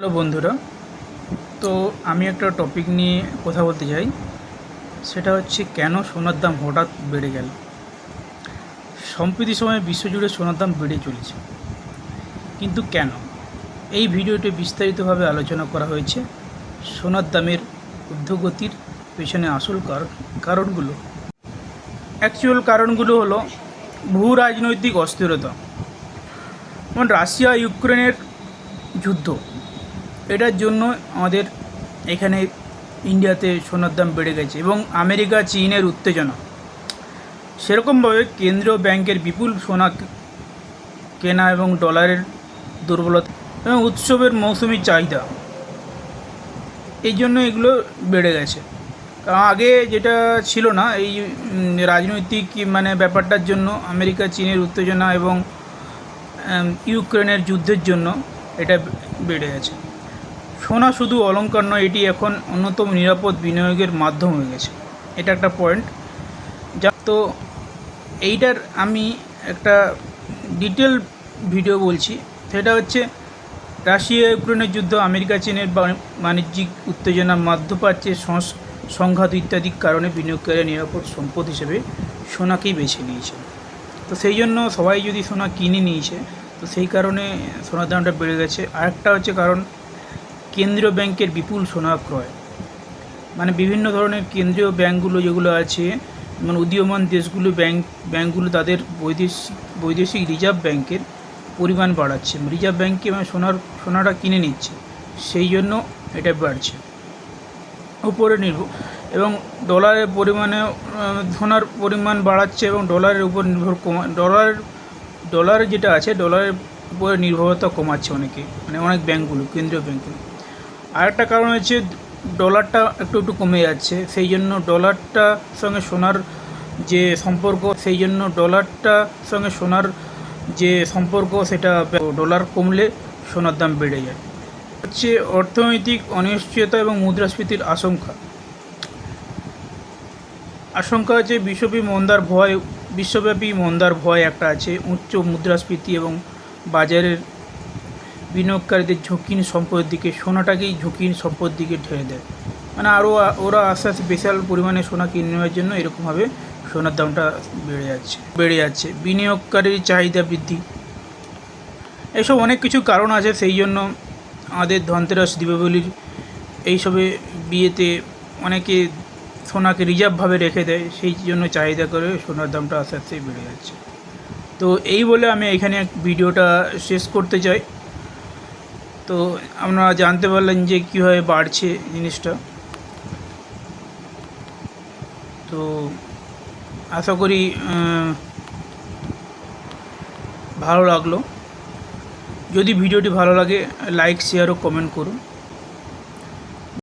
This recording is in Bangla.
হ্যালো বন্ধুরা, তো আমি একটা টপিক নিয়ে কথা বলতে চাই। সেটা হচ্ছে কেন সোনার দাম হঠাৎ বেড়ে গেল? সম্প্রতি সময়ে বিশ্বজুড়ে সোনার দাম বেড়ে চলেছে। কিন্তু কেন? এই ভিডিওতে বিস্তারিতভাবে আলোচনা করা হয়েছে সোনার দামের ঊর্ধ্বগতির পেছনে আসল কারণ কারণগুলো। অ্যাকচুয়াল কারণগুলো হলো ভূ রাজনৈতিক অস্থিরতা যেমন রাশিয়া ইউক্রেনের যুদ্ধ। এটার জন্য আমাদের এখানে ইন্ডিয়াতে সোনার দাম বেড়ে গেছে এবং আমেরিকা, চীনের উত্তেজনা। সেরকমভাবে কেন্দ্রীয় ব্যাংকের বিপুল সোনা কেনা এবং ডলারের দুর্বলতা এবং উৎসবের মৌসুমি চাহিদা, এই জন্য এগুলো বেড়ে গেছে। কারণ আগে যেটা ছিল না, এই রাজনৈতিক মানে ব্যাপারটার জন্য আমেরিকা, চীনের উত্তেজনা এবং ইউক্রেনের যুদ্ধের জন্য এটা বেড়ে গেছে। সোনা শুধু অলঙ্কার নয়, এটি এখন অন্যতম নিরাপদ বিনিয়োগের মাধ্যম হয়ে গেছে। এটা একটা পয়েন্ট যা তো এইটার আমি একটা ডিটেল ভিডিও বলছি। সেটা হচ্ছে রাশিয়া ইউক্রেনের যুদ্ধ, আমেরিকা, চীনের বাণিজ্যিক উত্তেজনা মধ্যপ্রাচ্যের সংঘাত ইত্যাদি কারণে বিনিয়োগকারী নিরাপদ সম্পদ হিসেবে সোনাকেই বেছে নিয়েছে। তো সেই জন্য সবাই যদি সোনা কিনে নিয়েছে, তো সেই কারণে সোনার দামটা বেড়ে গেছে। আরেকটা হচ্ছে কারণ কেন্দ্রীয় ব্যাংকের বিপুল সোনা ক্রয় মানে বিভিন্ন ধরনের কেন্দ্রীয় ব্যাংকগুলো যেগুলো আছে মানে উদীয়মান দেশগুলো ব্যাংক, ব্যাংকগুলো তাদের বৈদেশিক বৈদেশিক রিজার্ভ ব্যাংকের পরিমাণ বাড়াচ্ছে। রিজার্ভ ব্যাংকে মানে সোনার, সোনাটা কিনে নিচ্ছে, সেই জন্য এটা বাড়ছে। উপরে নির্ভর, এবং ডলারের পরিমাণে সোনার পরিমাণ বাড়াচ্ছে এবং ডলারের উপর নির্ভর কমা ডলার ডলার যেটা আছে, ডলারের উপরে নির্ভরতা কমাচ্ছে অনেকে মানে অনেক ব্যাংকগুলো, কেন্দ্রীয় ব্যাংকগুলো। আরেকটা কারণ হচ্ছে ডলারটা একটু একটু কমে যাচ্ছে। সেই জন্য ডলারটা সঙ্গে সোনার যে সম্পর্ক, সেই জন্য ডলারটা সঙ্গে সোনার যে সম্পর্ক, সেটা ডলার কমলে সোনার দাম বেড়ে যায়। হচ্ছে অর্থনৈতিক অনিশ্চয়তা এবং মুদ্রাস্ফীতির আশঙ্কা। আশঙ্কা আছে বিশ্বব্যাপী মন্দার ভয়, বিশ্বব্যাপী মন্দার ভয় একটা আছে, উচ্চ মুদ্রাস্ফীতি এবং বাজারের বিনিয়োগকারীদের ঝুঁকির সম্পদের দিকে, সোনাটাকেই ঝুঁকির সম্পদের দিকে ঠেলে দেয়। মানে আরও ওরা আস্তে আস্তে বিশাল পরিমাণে সোনা কিনে নেওয়ার জন্য এরকমভাবে সোনার দামটা বেড়ে যাচ্ছে বেড়ে যাচ্ছে। বিনিয়োগকারীর চাহিদা বৃদ্ধি। এসব অনেক কিছু কারণ আছে, সেই জন্য আমাদের ধনতেরাস দীপাবলির এইসবে বিয়েতে অনেকে সোনাকে রিজার্ভভাবে রেখে দেয়, সেই জন্য চাহিদা করে সোনার দামটা আস্তে আস্তে বেড়ে যাচ্ছে। তো এই বলে আমি এখানে ভিডিওটা শেষ করতে চাই। তো আপনারা জানতে পারলেন যে কীভাবে বাড়ছে জিনিসটা। তো আশা করি ভালো লাগল। যদি ভিডিওটি ভালো লাগে, লাইক শেয়ার ও কমেন্ট করুন।